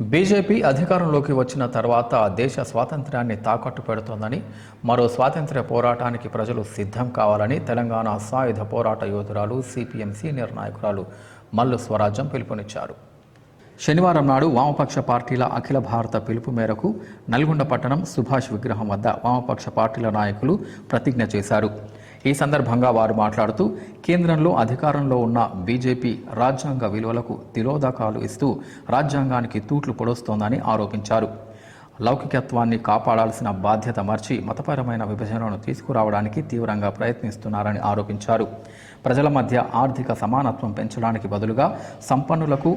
BJP అధికారంలోకి వచ్చిన తర్వాత దేశ స్వాతంత్ర్యాన్ని తాకట్టు పెడుతోందని మరో స్వాతంత్ర్య పోరాటానికి ప్రజలు సిద్ధం కావాలని తెలంగాణ సాయుధ పోరాట యోధురాలు సిపిఎం సీనియర్ నాయకురాలు మల్లు స్వరాజ్యం పిలుపునిచ్చారు. శనివారం నాడు వామపక్ష పార్టీల అఖిల భారత పిలుపు మేరకు నల్గొండ పట్టణం సుభాష్ విగ్రహం వద్ద వామపక్ష పార్టీల నాయకులు ప్రతిజ్ఞ చేశారు. ఈ సందర్భంగా వారు మాట్లాడుతూ కేంద్రంలో అధికారంలో ఉన్న బీజేపీ రాజ్యాంగ విలువలకు తిలోదకాలు ఇస్తూ రాజ్యాంగానికి తూట్లు పొడుస్తోందని ఆరోపించారు. లౌకికత్వాన్ని కాపాడాల్సిన బాధ్యత మర్చి మతపరమైన విభజనను తీసుకురావడానికి తీవ్రంగా ప్రయత్నిస్తున్నారని ఆరోపించారు. ప్రజల మధ్య ఆర్థిక సమానత్వం పెంచడానికి బదులుగా సంపన్నులకు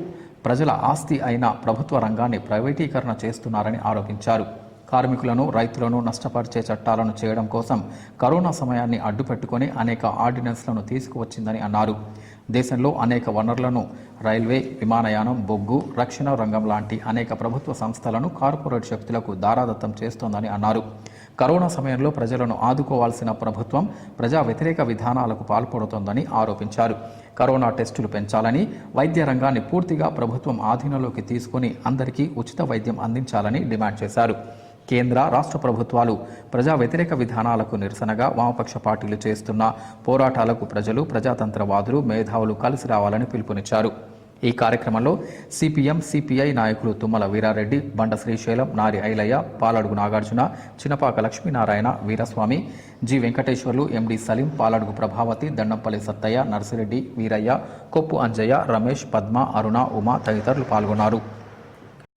ప్రజల ఆస్తి అయిన ప్రభుత్వ రంగాన్ని ప్రైవేటీకరణ చేస్తున్నారని ఆరోపించారు. కార్మికులను రైతులను నష్టపరిచే చట్టాలను చేయడం కోసం కరోనా సమయాన్ని అడ్డుపెట్టుకొని అనేక ఆర్డినెన్స్లను తీసుకువచ్చిందని అన్నారు. దేశంలో అనేక వనరులను రైల్వే విమానయానం బొగ్గు రక్షణ రంగం లాంటి అనేక ప్రభుత్వ సంస్థలను కార్పొరేట్ శక్తులకు దారాదత్తం చేస్తోందని అన్నారు. కరోనా సమయంలో ప్రజలను ఆదుకోవాల్సిన ప్రభుత్వం ప్రజా వ్యతిరేక విధానాలకు పాల్పడుతోందని ఆరోపించారు. కరోనా టెస్టులు పెంచాలని వైద్య రంగాన్ని పూర్తిగా ప్రభుత్వం ఆధీనంలోకి తీసుకుని అందరికీ ఉచిత వైద్యం అందించాలని డిమాండ్ చేశారు. కేంద్ర రాష్ట్ర ప్రభుత్వాలు ప్రజా వ్యతిరేక విధానాలకు నిరసనగా వామపక్ష పార్టీలు చేస్తున్న పోరాటాలకు ప్రజలు ప్రజాతంత్రవాదులు మేధావులు కలిసి రావాలని పిలుపునిచ్చారు. ఈ కార్యక్రమంలో సిపిఎం సిపిఐ నాయకులు తుమ్మల వీరారెడ్డి బండ శ్రీశైలం నారి ఐలయ్య పాలడుగు నాగార్జున చినపాక లక్ష్మీనారాయణ వీరస్వామి జి వెంకటేశ్వర్లు ఎండి సలీం పాలడుగు ప్రభావతి దండంపల్లి సత్తయ్య నర్సిరెడ్డి వీరయ్య కొప్పు అంజయ్య రమేష్ పద్మ అరుణ ఉమా తదితరులు పాల్గొన్నారు.